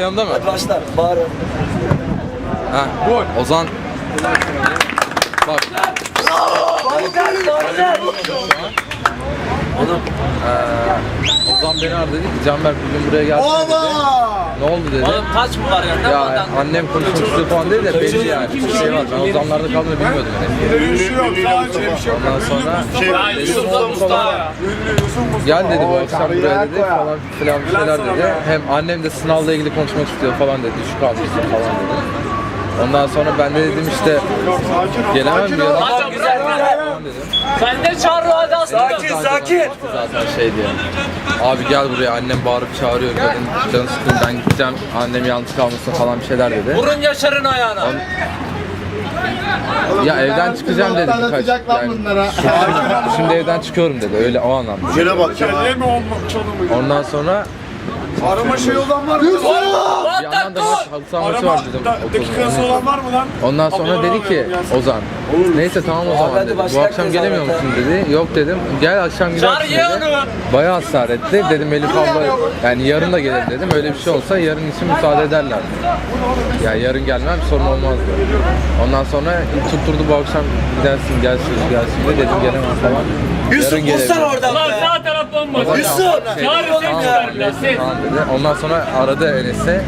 yanımda mı? Hadi başlar. Bağır. Ha. Ozan. Bak. Oğlum. eee, Ozan beni aradı dedi ki Canberk bugün buraya gelsin dedi. Oldu dedi. Oğlum taç mı var yanında? Ya Ondan- annem konuşmak istiyor falan dedi de belli yani. Bir şey var. Ben Ozanlarda kaldığını bilmiyordum yani. Ondan sonra Ya Yusuf da Mustafa gel dedi bu akşam buraya dedi falan filan bir şeyler dedi. Hem annem de sınavla ilgili konuşmak istiyor falan dedi. Düşük almışsın falan dedi. Ondan sonra ben de dedim işte gelemem diyor. Hadi güzel güzel. Sen de çağır o hadi aslında. Sakin sakin. Zaten şey diye. Abi gel buraya annem bağırıp çağırıyor dedim. Canı sıkıldı ben gideceğim annem yalnız kalmasın falan bir şeyler dedi. Vurun Yaşar'ın ayağına. Ya evden çıkacağım dedi birkaç. Yani, bunlara. şimdi, şimdi evden çıkıyorum dedi öyle o anlamda. Şöyle bak ya. Ondan sonra Arama şey olan var mı? bir yandan da maç, halı saha maçı var dedim. Da- dakikası olan var mı lan? Ondan sonra dedi ki. Ozan neyse tamam o zaman dedi. Bu akşam gelemiyor musun dedi. Yok dedim. Gel akşam gidersin dedi. Bayağı ısrar etti. Dedim Elif abla yani yarın da gelir dedim. Öyle bir şey olsa yarın için müsaade ederler. Ya yarın gelmem sorun olmaz dedi. Ondan sonra tutturdu bu akşam gidersin gelsin gelsin de dedim gelemem falan. Yusuf Yarın vursan gelebilirim. oradan be. Yusuf! çıkar biraz, sen. Ondan sonra aradı Enes'e.